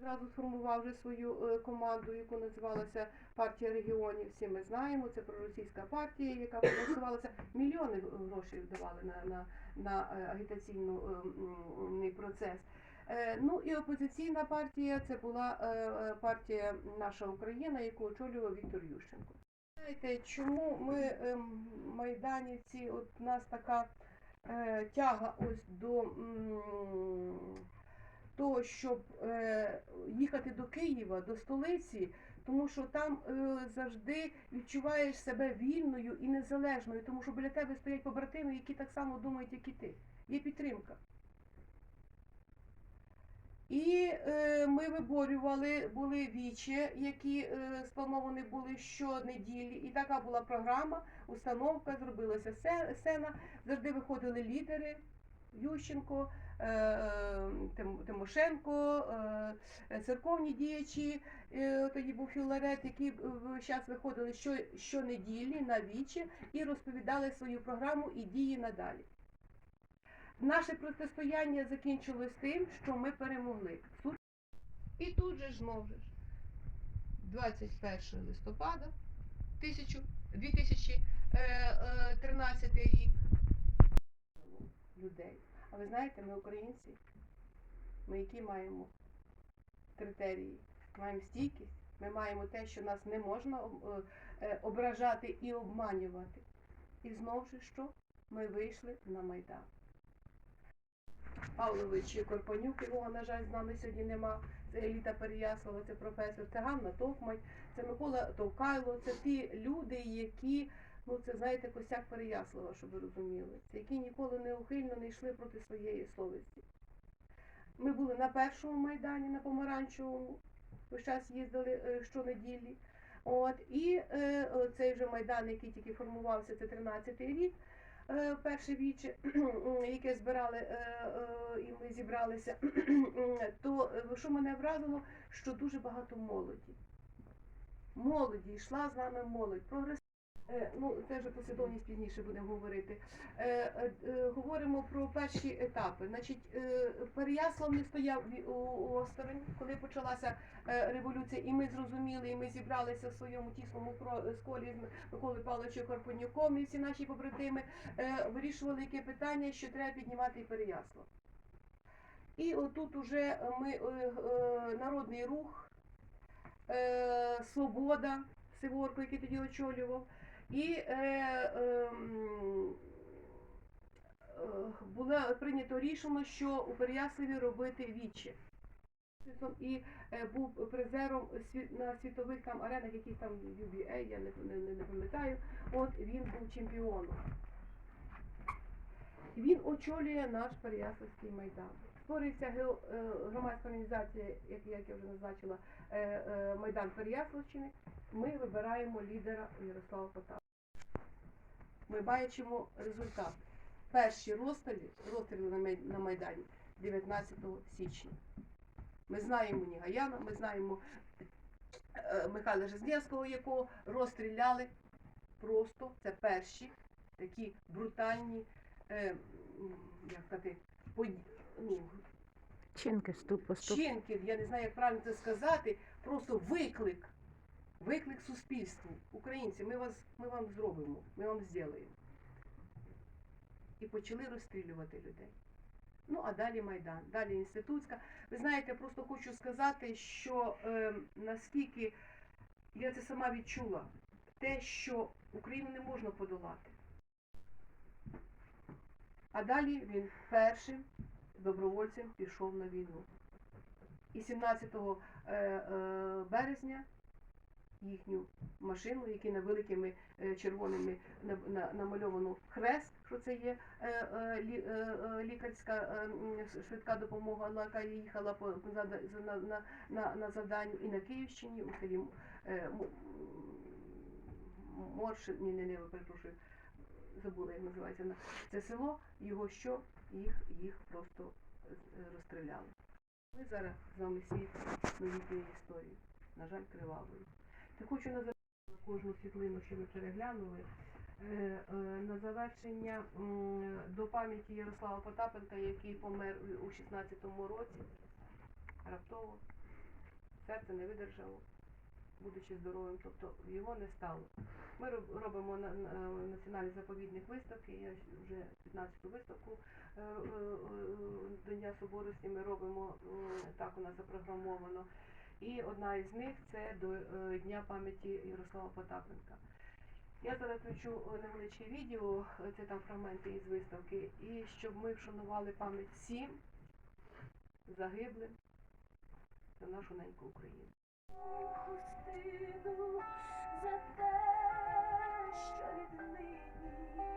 Зразу сформував вже свою е, команду, яку називалася партія регіонів. Всі ми знаємо. Це проросійська партія, яка фінансувалася. Мільйони грошей вдавали на, на, на е, агітаційний процес. Е, Ну і опозиційна партія це була партія Наша Україна, яку очолював Віктор Ющенко. Знаєте, чому ми ем, майданівці, от у нас така тяга ось до того, щоб е, їхати до Києва, до столиці, тому що там е, завжди відчуваєш себе вільною і незалежною, тому що біля тебе стоять побратими, які так само думають, як і ти. Є підтримка. І е, ми виборювали, були вічі, які е, сплановані були щонеділі. І така була програма, установка, зробилася сцена. Завжди виходили лідери Ющенко, е, Тимошенко, е, церковні діячі. Е, Тоді був Філарет, які час виходили щонеділі на вічі і розповідали свою програму і дії надалі. Наше протистояння закінчилось тим, що ми перемогли. І тут же ж ж 21 листопада 2013 рік людей. А ви знаєте, ми українці, ми які маємо критерії? Маємо стійкість, ми маємо те, що нас не можна е, ображати і обманювати. І знову ж що? Ми вийшли на Майдан. Павлович Корпанюк, його, на жаль, з нами сьогодні нема. Це Еліта Переяслава, це професор, це Ганна Товкмань, це Микола Товкайло, це ті люди, які, ну це знаєте, костяк Переяслава, щоб ви розуміли, які ніколи неухильно не йшли проти своєї совісті. Ми були на першому майдані, на помаранчевому, весь час їздили е, щонеділі. От, і е, цей вже майдан, який тільки формувався, це 13-й рік, е, перше віче, яке збирали, е, е, і ми зібралися, то е, що мене вразило, що дуже багато молоді. Молоді, йшла з нами молодь. Е, Ну, це вже послідовність пізніше будемо говорити. Е, е, е, Говоримо про перші етапи. Значить, е, Переяслав не стояв ві- у- осторонь, коли почалася е, революція, і ми зрозуміли, і ми зібралися в своєму тісному кро- сколі з Миколою Павловичем Карпанюком і всі наші побратими е, вирішували яке питання, що треба піднімати Переяслав. І отут уже ми е, е, народний рух, е, Свобода, Сиворко, який тоді очолював, і е, ем, е, було прийнято рішення, що у Переяславі робити вічі. І е, був призером на світових там аренах, яких там UBA, я не, не, не пам'ятаю. От він був чемпіоном. Він очолює наш Переяславський майдан. Створюється е, громадська організація, як, я вже назначила, е, е, Майдан Переяславщини. Ми вибираємо лідера Ярослава Потапа. Ми бачимо результат. Перші розстріли, розстріли на Майдані 19 січня. Ми знаємо Нігаяна, ми знаємо Михайла Жизнєвського, якого розстріляли просто. Це перші такі брутальні, як сказати, под- ну, Чинки ступ по ступ. я не знаю, як правильно це сказати, просто виклик. Виклик суспільству. Українці, ми вас ми вам зробимо, ми вам зробимо. І почали розстрілювати людей. Ну, а далі Майдан, далі інститутська. Ви знаєте, я просто хочу сказати, що е, наскільки я це сама відчула, те, що Україну не можна подолати. А далі він першим добровольцем пішов на війну. І 17 е, е, березня їхню машину, які на великими е, червоними на, на, намальовано хрест, що це є лі, лікарська швидка допомога, яка їхала на, на, на, на завдання і на Київщині, у селі М- Моршин, ні, не, не, перепрошую, забула, як називається це село, його що, їх, їх просто е, розстріляли. Ми зараз з вами світ новітньої історії, на жаль, кривавої. Та хочу на завершення кожну світлину, що ви переглянули. е, е, На завершення до пам'яті Ярослава Потапенка, який помер у 16-му році, раптово. серце не видержало, будучи здоровим, тобто його не стало. Ми робимо на, на, е, виставки, я вже 15-ту виставку е, е, е, до Дня Соборності ми робимо, так у нас запрограмовано. І одна із них це до Дня пам'яті Ярослава Потапенка. Я зараз включу невеличке відео, це там фрагменти із виставки, і щоб ми вшанували пам'ять всім загиблим за нашу неньку Україну. Хустину за те, що віднині буде